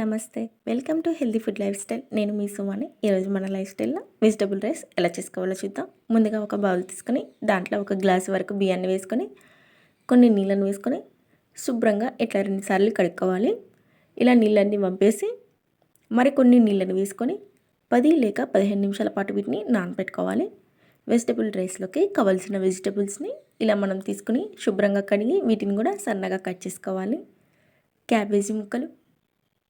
నమస్తే welcome to healthy food lifestyle. నేను మీ సుమాని. ఈరోజు మన లైఫ్ స్టైల్లో వెజిటబుల్ రైస్ ఎలా చేసుకోవాలో చూద్దాం. ముందుగా ఒక బౌల్ తీసుకొని దాంట్లో ఒక గ్లాస్ వరకు బియ్యాన్ని వేసుకొని కొన్ని నీళ్ళను వేసుకొని శుభ్రంగా ఇట్లా రెండుసార్లు కడుక్కోవాలి. ఇలా నీళ్ళన్నీ పంపేసి మరికొన్ని నీళ్ళను వేసుకొని పది లేక పదిహేను నిమిషాల పాటు వీటిని నానబెట్టుకోవాలి వెజిటబుల్ రైస్లోకి కావాల్సిన వెజిటబుల్స్ని ఇలా మనం తీసుకుని శుభ్రంగా కడిగి వీటిని కూడా సన్నగా కట్ చేసుకోవాలి. క్యాబేజీ ముక్కలు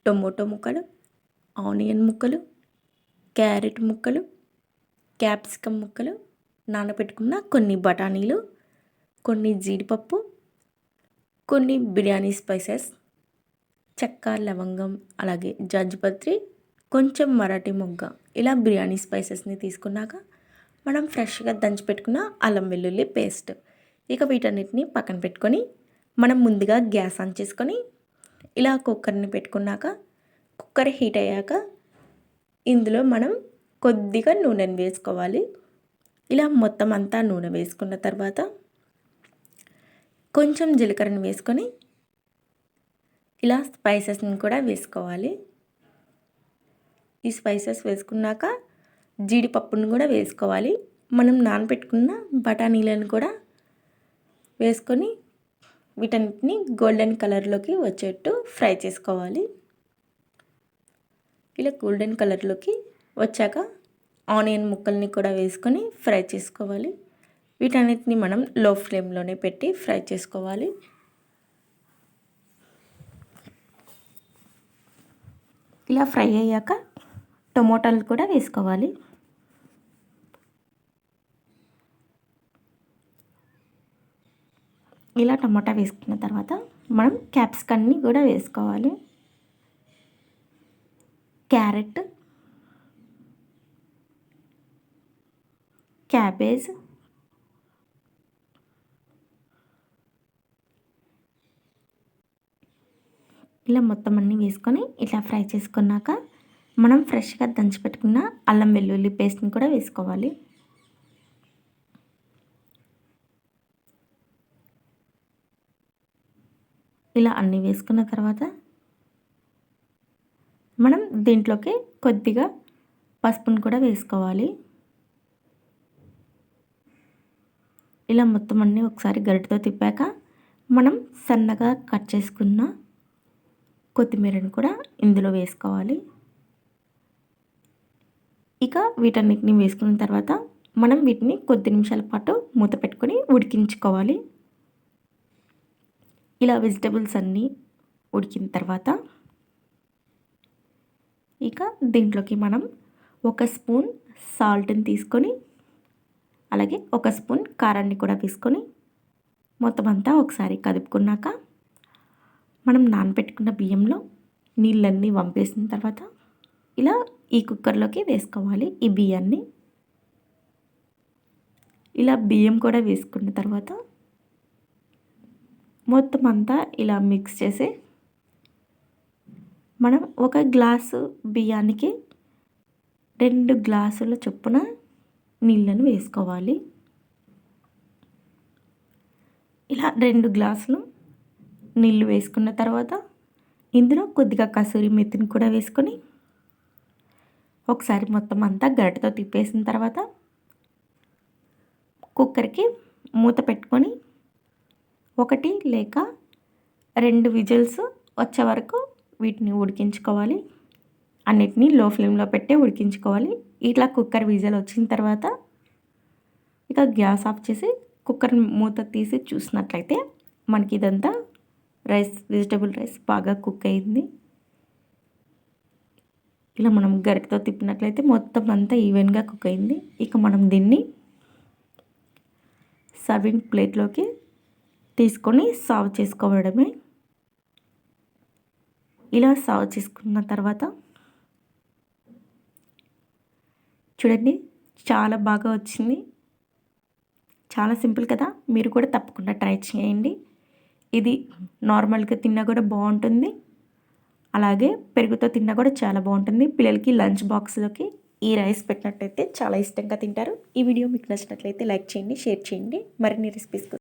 టొమాటో ముక్కలు ఆనియన్ ముక్కలు క్యారెట్ ముక్కలు క్యాప్సికమ్ ముక్కలు నానబెట్టుకున్న కొన్ని బఠానీలు కొన్ని జీడిపప్పు కొన్ని బిర్యానీ స్పైసెస్ చెక్క లవంగం అలాగే జాజిపత్రి కొంచెం మరాఠీ మొగ్గ. ఇలా బిర్యానీ స్పైసెస్ని తీసుకున్నాక మనం ఫ్రెష్గా దంచి పెట్టుకున్న అల్లం వెల్లుల్లి పేస్ట్. ఇక వీటన్నిటిని పక్కన పెట్టుకొని మనం ముందుగా గ్యాస్ ఆన్ చేసుకొని ఇలా కుక్కర్ని పెట్టుకున్నాక కుక్కర్ హీట్ అయ్యాక ఇందులో మనం కొద్దిగా నూనెను వేసుకోవాలి. ఇలా మొత్తం అంతా నూనె వేసుకున్న తర్వాత కొంచెం జీలకర్రని వేసుకొని ఇలా స్పైసెస్ని కూడా వేసుకోవాలి. ఈ స్పైసెస్ వేసుకున్నాక జీడిపప్పును కూడా వేసుకోవాలి. మనం నానబెట్టుకున్న బఠానీలను కూడా వేసుకొని వీటన్నిటిని గోల్డెన్ కలర్లోకి వచ్చేట్టు ఫ్రై చేసుకోవాలి. ఇలా గోల్డెన్ కలర్లోకి వచ్చాక ఆనియన్ ముక్కల్ని కూడా వేసుకొని ఫ్రై చేసుకోవాలి. వీటన్నిటిని మనం లో ఫ్లేమ్లోనే పెట్టి ఫ్రై చేసుకోవాలి. ఇలా ఫ్రై అయ్యాక టొమాటోలు కూడా వేసుకోవాలి. ఇలా టమాటా వేసుకున్న తర్వాత మనం క్యాప్సికన్ని కూడా వేసుకోవాలి. క్యారెట్ క్యాబేజ్ ఇలా మొత్తం అన్నీ వేసుకొని ఇట్లా ఫ్రై చేసుకున్నాక మనం ఫ్రెష్గా దంచి పెట్టుకున్న అల్లం వెల్లుల్లి పేస్ట్ని కూడా వేసుకోవాలి. ఇలా అన్నీ వేసుకున్న తర్వాత మనం దీంట్లోకి కొద్దిగా పసుపును కూడా వేసుకోవాలి. ఇలా మొత్తం అన్నీ ఒకసారి గరిటతో తిప్పాక మనం సన్నగా కట్ చేసుకున్న కొత్తిమీరను కూడా ఇందులో వేసుకోవాలి. ఇక వీటన్నిటిని వేసుకున్న తర్వాత మనం వీటిని కొద్ది నిమిషాల పాటు మూత పెట్టుకొని ఉడికించుకోవాలి. ఇలా వెజిటబుల్స్ అన్నీ ఉడికిన తర్వాత ఇక దీంట్లోకి మనం ఒక స్పూన్ సాల్ట్ని తీసుకొని అలాగే ఒక స్పూన్ కారాన్ని కూడా తీసుకొని మొత్తం అంతా ఒకసారి కదుపుకున్నాక మనం నానబెట్టుకున్న బియ్యంలో నీళ్ళన్నీ వంపేసిన తర్వాత ఇలా ఈ కుక్కర్లోకి వేసుకోవాలి ఈ బియ్యాన్ని. ఇలా బియ్యం కూడా వేసుకున్న తర్వాత మొత్తం అంతా ఇలా మిక్స్ చేసి మనం ఒక గ్లాసు బియ్యానికి రెండు గ్లాసుల చొప్పున నీళ్ళను వేసుకోవాలి. ఇలా రెండు గ్లాసులు నీళ్ళు వేసుకున్న తర్వాత ఇందులో కొద్దిగా కసూరి మెత్తిని కూడా వేసుకొని ఒకసారి మొత్తం అంతా గరిటతో తిప్పేసిన తర్వాత కుక్కర్కి మూత పెట్టుకొని ఒకటి లేక రెండు విజిల్స్ వచ్చే వరకు వీటిని ఉడికించుకోవాలి. అన్నిటినీ లో ఫ్లేమ్లో పెట్టి ఉడికించుకోవాలి. ఇట్లా కుక్కర్ విజిల్ వచ్చిన తర్వాత ఇక గ్యాస్ ఆఫ్ చేసి కుక్కర్ మూత తీసి చూసినట్లయితే మనకి ఇదంతా రైస్ వెజిటబుల్ రైస్ బాగా కుక్ అయింది. ఇలా మనం గరిటతో తిప్పినట్లయితే మొత్తం అంతా ఈవెన్గా కుక్ అయింది. ఇక మనం దీన్ని సర్వింగ్ ప్లేట్లోకి తీసుకొని సాల్వ్ చేసుకోవడమే. ఇలా సాల్వ్ చేసుకున్న తర్వాత చూడండి చాలా బాగా వచ్చింది. చాలా సింపుల్ కదా? మీరు కూడా తప్పకుండా ట్రై చేయండి. ఇది నార్మల్గా తిన్నా కూడా బాగుంటుంది. అలాగే పెరుగుతో తిన్నా కూడా చాలా బాగుంటుంది. పిల్లలకి లంచ్ బాక్స్లోకి ఈ రైస్ పెట్టినట్టయితే చాలా ఇష్టంగా తింటారు. ఈ వీడియో మీకు నచ్చినట్లయితే లైక్ చేయండి షేర్ చేయండి. మరిన్ని రెసిపీస్